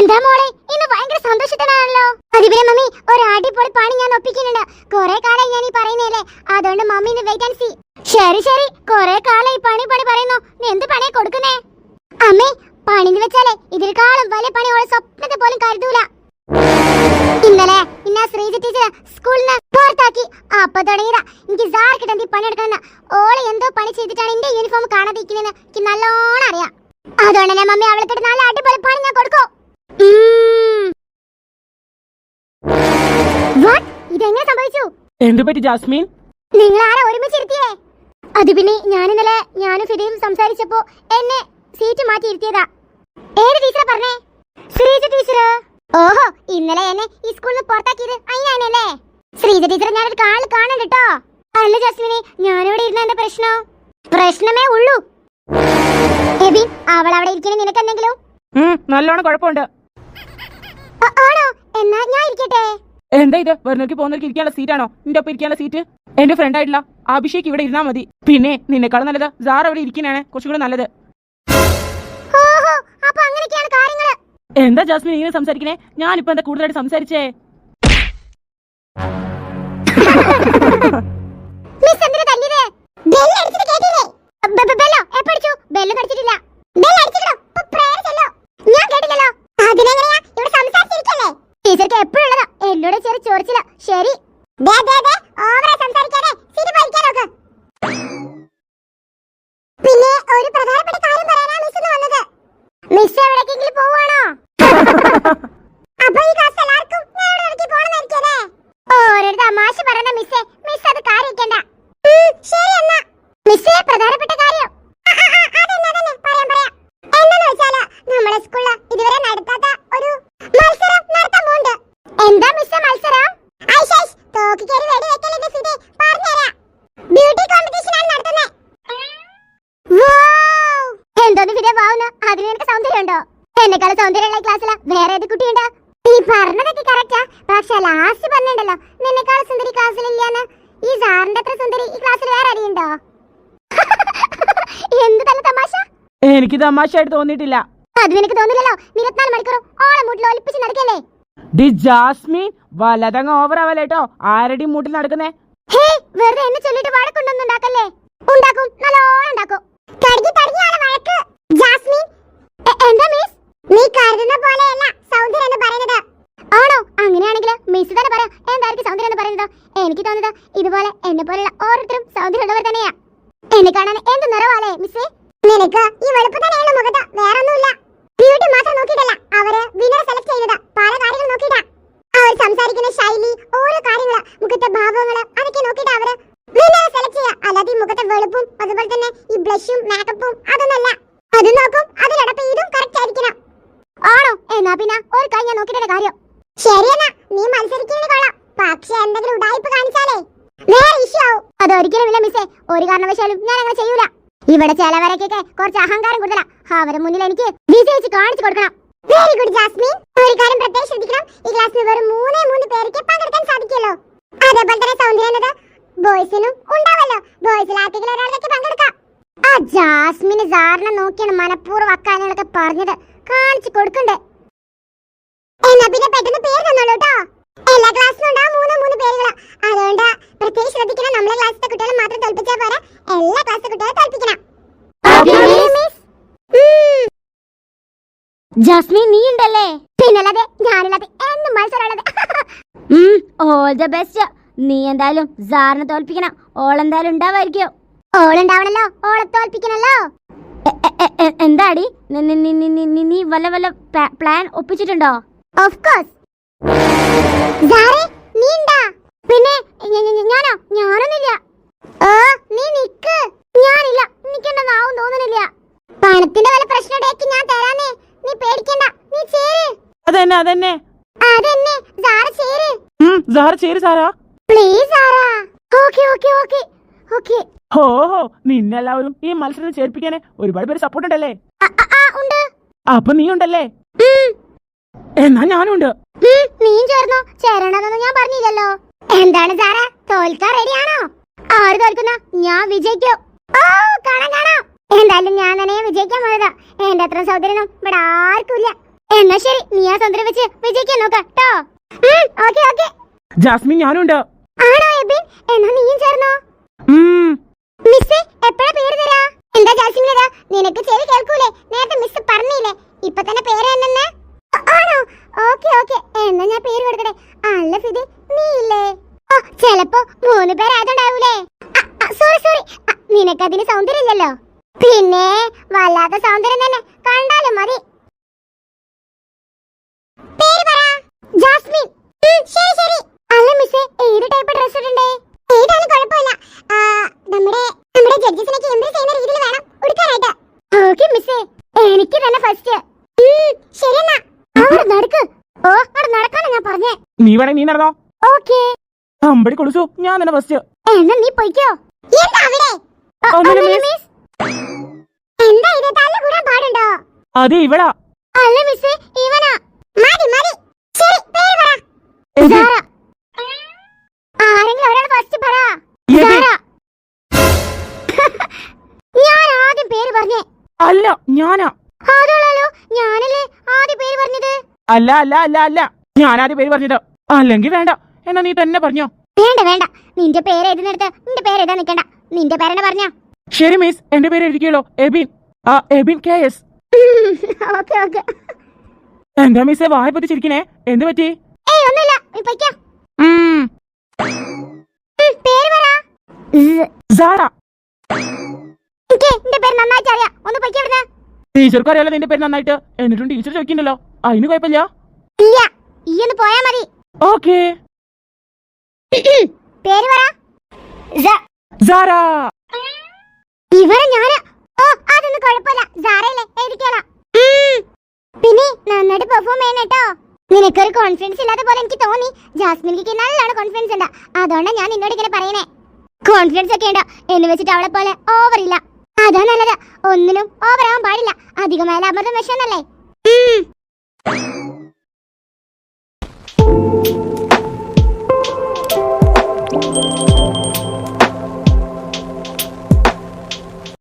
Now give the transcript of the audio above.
എന്താ മോളെ? ഇന്ന് ഭയങ്കര സന്തോഷത്തിലാണല്ലോ. അതിപിന്നെ മമ്മി ഒരു അടിപൊളി പണി ഞാൻ ഒപ്പിക്കുന്നുണ്ട്. കുറെ കാലം ഞാൻ ഈ പറയുന്നേലേ അതുകൊണ്ട് മമ്മീന് വെയിറ്റ് ആൻഡ് സീ ശരി ശരി. കുറെ കാലം ഈ പണി പണി പറയുന്നു. നീ എന്ത് പണിയാ കൊടുക്കുന്നേ? അമ്മേ പണിന്ന് വെച്ചാലേ ഇതിനേക്കാളും വലിയ പണി ഓളെ സ്വപ്നത്തെ പോലും കരുതൂല. ഇന്നലെ ഇന്ന ശ്രീജ ടീച്ചർ സ്കൂളിൽ നിന്ന് പുറത്താക്കി. അപ്പൊ തുടങ്ങിയതാ. എനിക്ക് സാർ കിട്ടാൻ പണിയെടുക്കണമെന്ന് ഓളെ എന്തോ പണി ചെയ്തിട്ടാണ് എന്റെ യൂണിഫോം കാണാതിരിക്കുന്നതെന്ന് എനിക്ക് നല്ലോണം അറിയാം. അതുകൊണ്ട് മമ്മി അവളെ കിട്ടുന്ന നല്ല അടിപൊളി പണി ഞാൻ കൊടുക്കും? ഇതെങ്ങനെ സംഭവിച്ചു? എന്ത് പറ്റി ജാസ്മിൻ? നിങ്ങൾ ആരാ ഒരുമിച്ചിരുത്തിയേ? അത് പിന്നെ ഞാൻ ഇന്നലെ ഞാനും ഫിദയും സംസാരിച്ചപ്പോ എന്നെ സീറ്റ് മാറ്റി ഇരുത്തിയതാ ഏത് ടീച്ചറെ പറഞ്ഞേ? ശ്രീജ ടീച്ചർ ഓഹോ ഇന്നലെ എന്നെ ഈ സ്കൂളിൽ നിന്ന് പുറത്താക്കിയത് അയ്യാനല്ലേ? ശ്രീജ ടീച്ചർ ഞാനൊരു കാളിൽ കാണണ്ട കേട്ടോ അല്ല ജസ്മിനെ ഞാനിവിടെ ഇരുന്ന എന്റെ പ്രശ്നം? പ്രശ്നമേ ഉള്ളൂ. എബിൻ അവൾ അവിടെ ഇരിക്കണേ നിനക്കെന്തെങ്കിലും? നല്ലോണം കുഴപ്പമുണ്ട്. ആണോ? എന്നാ ഞാൻ ഇരിക്കട്ടെ. എന്താ ഇത്? വരുന്നവർക്ക് പോകുന്നവർക്ക് ഇരിക്കാനുള്ള സീറ്റാണോ? നിന്റെ ഒപ്പം ഇരിക്കാനുള്ള സീറ്റ്? എന്റെ ഫ്രണ്ട് ആയിട്ടുള്ള അഭിഷേക് ഇവിടെ ഇരുന്നാ മതി. പിന്നെ നിന്നെക്കാളും നല്ലത് സാർ അവിടെ ഇരിക്കുന്നാണ് കുറച്ചും കൂടെ നല്ലത്. എന്താ ജാസ്മിൻ ഇങ്ങനെ സംസാരിക്കണേ? ഞാനിപ്പോ എന്താ കൂടുതലായിട്ട് സംസാരിച്ചേ? മിസ് എന്തിനാ തല്ലിയത്? ബെല്ല് അടിച്ചിട്ട് കേട്ടില്ലേ ബെ- ബെ- ബെല്ലോ എപ്പോ അടിച്ചു ബെല്ല് അടിച്ചിട്ടില്ല ബെല്ല് അടിച്ചിട്ടോ ഇപ്പൊ prayer ചെല്ലോ ഞാൻ കേട്ടില്ലല്ലോ അതിനെങ്ങനെയാ ഇവിടെ സംസാരിച്ചിരിക്കല്ലേ ടീച്ചർക്ക് എപ്പോഴുള്ളതാ എന്നോട് ചെറിയ ചോദിച്ചില്ല ശരി ദേ ദേ ദേ ഓവറാ സംസാരിക്കാതെ സീറ്റ് വലിക്കാൻ നോക്ക് പിന്നെ ഒരു പ്രധാനപ്പെട്ട കാര്യം പറയാനാ മിസ് വന്നത് മിസ് എവിടേക്കെങ്കിലും പോവാണോ അപ്പൊ ഈ ക്ലാസ് എല്ലാവർക്കും ഞാൻ ഇവിടെ ഇറക്കി പോണെന്നായിരിക്കല്ലേ ഓരോ തമാശ പറയുന്ന മിസ്സേ മിസ് അത് കാര്യക്കണ്ട ശരി എന്നാ മിസ്സേ പ്രധാനപ്പെട്ട കാര്യം ആ, ആ, ആ, അതന്നെ, അതന്നെ, പറയാം, പറയാം. എന്താന്ന് വെച്ചാൽ നമ്മളെ സ്കൂളിൽ ഇതുവരെ നടത്താത്ത ഒരു മത്സരം നടത്താൻ പോകുന്നുണ്ട്. എന്താ മിസ്സേ മത്സരം ഐഷ്, ഐഷ്, തോക്ക് കേറി വെടി വെക്കല്ലേ എന്റെ ഫിദേ, പറഞ്ഞുതരാം. ബ്യൂട്ടി കോമ്പറ്റീഷൻ ആണ് നടത്തുന്നേ വൗ! എന്തോന്ന് ഫിദേ വാവുന്ന് അതിന് നിനക്ക് സൗന്ദര്യമുണ്ടോ എന്നെക്കാളും സൗന്ദര്യമുള്ള ഈ ക്ലാസ്സിൽ വേറെ ഏത് കുട്ടിയുണ്ട് നീ പറഞ്ഞതൊക്കെ കറക്റ്റാ പക്ഷെ ലാസ്റ്റ് പറഞ്ഞിട്ടുണ്ടല്ലോ നിന്നെക്കാളും സുന്ദരി ഈ സാറിന്റെ അത്ര സുന്ദരി ഈ ക്ലാസ്സിൽ വേറെ ആരെയുണ്ടോ എന്ത് തന്നെ തമാശ? എനിക്ക് തമാശയായിട്ട് തോന്നിയിട്ടില്ല. അത് നിനക്ക് തോന്നില്ലല്ലോ. ഇരുപത്തിനാല് മണിക്കൂറും ഓളെ മൂട്ടിൽ ഒലിപ്പിച്ച് നടക്കല്ലേ? ഡി ജാസ്മിൻ വലതങ്ങ് ഓവർ ആവല്ലേട്ടോ ആരടി മൂട്ടിൽ നടക്കുന്നേ? ഹേ വെറുതെ എന്നെ ചൊല്ലിട്ട് വഴക്കൊണ്ടൊന്നും ഉണ്ടാക്കല്ലേ? ഉണ്ടാക്കും നല്ലോണം ഉണ്ടാക്കും. തടകി തടകിയാണ് വഴക്ക്. ജാസ്മിൻ എന്താ മിസ് നീ കരുതുന്ന പോലെയല്ല സൗന്ദര്യം എന്ന് പറയുന്നത്. ആണോ? അങ്ങനെയാണെങ്കിൽ മിസ് തന്നെ പറയാം. എന്തായിരിക്കും സൗന്ദര്യം എന്ന് പറയുന്നത്? എനിക്ക് തോന്നുന്നത് ഇതുപോലെ എന്നെ പോലുള്ള ഓരോരുത്തരും സൗന്ദര്യമുള്ളവർ തന്നെയാ. എന്നെ കാണാൻ എന്ത് നിറവാലേ മിസ്സേ? നിനക്ക് ഈ വെളുപ്പ് തന്നെയുള്ള മുഖത്ത്? വേറൊന്നുമില്ല. ബ്യൂട്ടി മാത്രം നോക്കിയിട്ടല്ല അവർ വിനർ സെലക്ട് ചെയ്തത് പല കാര്യങ്ങൾ നോക്കിയിട്ടാ. അവർ സംസാരിക്കുന്ന ശൈലി ഓരോ കാര്യങ്ങൾ മുഖത്തെ ഭാവങ്ങൾ അതൊക്കെ നോക്കിയിട്ട് അവർ വിനറെ സെലക്ട് ചെയ്യുക. അല്ലാതെ മുഖത്തെ വെളുപ്പും അതുപോലെ തന്നെ ഈ ബ്ലഷും മേക്കപ്പും അതൊന്നല്ല. അത് നോക്കും അതിലടപ്പ് ഇതും കറക്റ്റ് ആയിരിക്കണം. ആണോ? എന്നാ പിന്നെ ഒരു കാര്യം ഞാൻ നോക്കിയിട്ട് കാര്യം. ശരിയെന്നാ നീ മത്സരിക്കുന്നത് കൊള്ളാം. പക്ഷെ എന്തെങ്കിലും ഉടായിപ്പ് കാണിച്ചാലേ? വേറെ ഇഷ്യൂ ആവും. അതൊരിക്കലും ഇല്ല മിസ്സേ ഒരു കാരണവശാലും ഞാൻ അങ്ങനെ ചെയ്യൂല. ഇവിടെ ചിലവരൊക്കെ കുറച്ച് അഹങ്കാരം കൂടുതലാ. അവരുടെ മുന്നിൽ എനിക്ക് വിജയിച്ച് കാണിച്ചു കൊടുക്കണം. Very good Jasmine. ഒരു കാര്യം പ്രത്യേകം ശ്രദ്ധിക്കണം ഈ ക്ലാസ്സിൽ വെറും മൂന്നേ മൂന്ന് പേർക്ക് പങ്കെടുക്കാൻ സാധിക്കുമല്ലോ. അതേപോലെ തന്നെ സൗന്ദര്യം ബോയ്സിനും ഉണ്ടാവല്ലോ. ബോയ്സിൽ ആർക്കെങ്കിലും ഒരാളൊക്കെ പങ്കെടുക്കാം. ആ ജാസ്മിന് സാറിനെ നോക്കിയാണ് മനഃപൂർവം അക്കാര്യങ്ങളൊക്കെ പറഞ്ഞത്. കാണിച്ചു കൊടുക്കണ്ടേ. എന്നാ പിന്നെ പെട്ടെന്ന് പേര് തന്നോളൂ കേട്ടോ എല്ലാ ക്ലാസ്സിലും ഉണ്ടാവും മൂന്ന് മൂന്ന് പേരുകൾ അതുകൊണ്ട് പ്രത്യേകം ശ്രദ്ധിക്കണം. നമ്മളെ ക്ലാസ്സിലെ കുട്ടികളെ മാത്രം തോൽപ്പിച്ചാൽ പോരാ. എല്ലാ ക്ലാസ്സിലെ കുട്ടികളെ തോൽപ്പിക്കണം. ജാസ്മിൻ നീ ഉണ്ടല്ലേ? പിന്നല്ലാതെ ഞാനില്ലാതെ എന്നും മത്സരമുള്ളത്. ഓൾ ദ ബെസ്റ്റ് നീ എന്തായാലും സാറിനെ തോൽപ്പിക്കണം. ഓൾ എന്തായാലും ഉണ്ടാവായിരിക്കും ഓൾ ഉണ്ടാവണല്ലോ. ഓളെ തോൽപ്പിക്കണല്ലോ. എന്താടി? നീ വല്ല വല്ല പ്ലാൻ ഒപ്പിച്ചിട്ടുണ്ടോ? ഓഫ് കോഴ്സ് പിന്നെ ഞാനോ? ഞാനൊന്നുമില്ല. ഓ നീ നിക്ക്. ഞാനില്ല. തോന്നുന്നില്ല പണത്തിന്റെ വല്ല പ്രശ്നമുണ്ടെങ്കിൽ ഞാൻ നീ പേടിക്കണ്ട. നീ ചേര്. അതന്നെ അതന്നെ. അതന്നെ. സാറ ചേര്. ഉം, സാറ് ചേര് സാറാ. Please Sarah. Okay okay okay. Okay. ഹോ ഹോ നിന്നെല്ലാവരും ഈ മത്സരത്തിൽ ചേർപ്പിക്കാന് ഒരുപാട് പേര് സപ്പോർട്ട് ഉണ്ടല്ലേ? ഉണ്ട്. അപ്പൊ നീ ഉണ്ടല്ലേ? എന്നാ ഞാനുണ്ട്. നീയും ചേർന്നോ? ചേരണമെന്നൊന്നും ഞാൻ പറഞ്ഞില്ലല്ലോ. എന്താണ് സാറേ? തോൽക്കാൻ റെഡിയാണോ ആര് തോൽക്കുന്ന? ഞാൻ വിജയിക്കും. ഓ കാണാം കാണാം. എന്തായാലും ഞാൻ തന്നെ വിജയിക്കാൻ പോയതാ. എന്റെ അത്ര സൗകര്യം ഇവിടെ ആർക്കും ഇല്ല. എന്നാ ശരി നീ ആ സൗന്ദര്യം വെച്ച് വിജയിക്കാൻ നോക്കാം ട്ടോ. Okay okay. ജാസ്മിൻ ഞാനുണ്ട്. ആണോ എബിൻ? എന്നാ ചേർന്നോ ഉം, മിസ്സേ എപ്പോഴാ പേര് തരാ എന്താ ജാസിമിനേതാ നിനക്ക് ചെവി കേൾക്കൂലേ നേരത്തെ മിസ് പറഞ്ഞില്ലേ ഇപ്പൊ തന്നെ പേര് തന്നെ ആണോ ഓക്കെ ഓക്കെ എന്നാ ഞാൻ പേര് കൊടുക്കട്ടെ അല്ല ഫിദി നീ ഇല്ലേ ഓ ചെലപ്പോ മൂന്ന് പേരാതുണ്ടാവൂലേ സോറി സോറി നിനക്കതിന് സൗന്ദര്യമില്ലല്ലോ. പിന്നെ വല്ലാത്ത സൗന്ദര്യം തന്നെ. കണ്ടാലും മതി. പേര് പറ. ജാസ്മിൻ. ഉം, ശരി ശരി. അല്ല മിസ്സേ ഏത് ടൈപ്പ് ഡ്രസ് ഇടണ്ടേ? ഏതായാലും കുഴപ്പമില്ല. ആ, നമ്മുടെ നമ്മുടെ ജഡ്ജസിനൊക്കെ ഇംപ്രസ് ചെയ്യുന്ന രീതിയിൽ വേണം ഉടുക്കാനായിട്ട്. ഓക്കെ മിസ്സേ എനിക്ക് തന്നെ ഫസ്റ്റ് ശരി എന്നാ. അവിടെ നടക്ക്. ഓ അവിടെ നടക്കാനാ ഞാൻ പറഞ്ഞേ. നീ വേണേ നീ നടന്നോ? ഓക്കെ അമ്പടി കൊളിച്ചു ഞാൻ തന്നെ ഫസ്റ്റ് എന്നാ നീ പൊയ്ക്കോ? എന്താ പാടുണ്ടോ? അതെ ഇവളാ. അല്ല മിസ് ഇവനാ. മതി മതി. ശരി പേര് പറ. സാറ ആരെങ്കിലും ഒരാൾ ഫസ്റ്റ് പറ. എബിൻ. സാറ ഞാൻ ആദ്യം പേര് പറഞ്ഞേ. അല്ല ഞാനാ. അതോളാലോ ഞാനല്ലേ ആദ്യം പേര് പറഞ്ഞത്? അല്ല അല്ല അല്ല അല്ല. ഞാനാദ്യം പേര് പറഞ്ഞത്. അല്ലെങ്കിൽ വേണ്ട. എന്നാ നീ തന്നെ പറഞ്ഞോ. വേണ്ട വേണ്ട. നിന്റെ പേര് എഴുതുന്നിടത്ത് നിന്റെ പേര് എഴുതാൻ നിൽക്കണ്ട. നിന്റെ പേരെന്നെ പറഞ്ഞ. ശരി മിസ് എന്റെ പേര് എഴുതിക്കല്ലോ എബിൻ. ആ Abin K S. Okay okay. എന്താ മിസ്സെ വായ പൊത്തിച്ചിരിക്കണേ? എന്ത് പറ്റി? ഏയ് ഒന്നുമില്ല. നീ പൊയ്ക്കോ. ഉം, ഉം, പേര് പറ. സാറ. എനിക്ക് നിന്റെ പേര് നന്നായിട്ട് അറിയാം. ഒന്ന് പൊയ്ക്കോ ഇവിടുന്ന്. ടീച്ചർക്ക് അറിയാലോ നിന്റെ പേര് നന്നായിട്ട്. എന്നിട്ടും ടീച്ചർ ചോദിക്കണ്ടല്ലോ. അതിന് കുഴപ്പമില്ല. ഇല്ല. ഈ ഒന്ന് പോയാ മതി. ഓക്കേ. പേര് പറ. സാറ ഇവരെ ഞാൻ. ഓ അതൊന്നും കുഴപ്പമില്ല. സാറല്ലേ എഴുതിക്കോളാം. പിന്നെ നന്നായിട്ട് പെർഫോം ചെയ്യണം കേട്ടോ നിനക്കൊരു കോൺഫിഡൻസ് ഇല്ലാത്ത പോലെ എനിക്ക് തോന്നി. ജാസ്മിനിക്ക് നല്ലോണം കോൺഫിഡൻസ് ഉണ്ട്. അതുകൊണ്ടാണ് ഞാൻ നിന്നോട് ഇങ്ങനെ പറയണേ കോൺഫിഡൻസ് ഒക്കെ ഉണ്ടോ? എന്ന് വെച്ചിട്ട് അവളെ പോലെ ഓവർ ഇല്ല. അതാ നല്ലത്. ഒന്നിനും ഓവർ ആവാൻ പാടില്ല. അധികമായ അമൃതം വിഷമെന്നല്ലേ?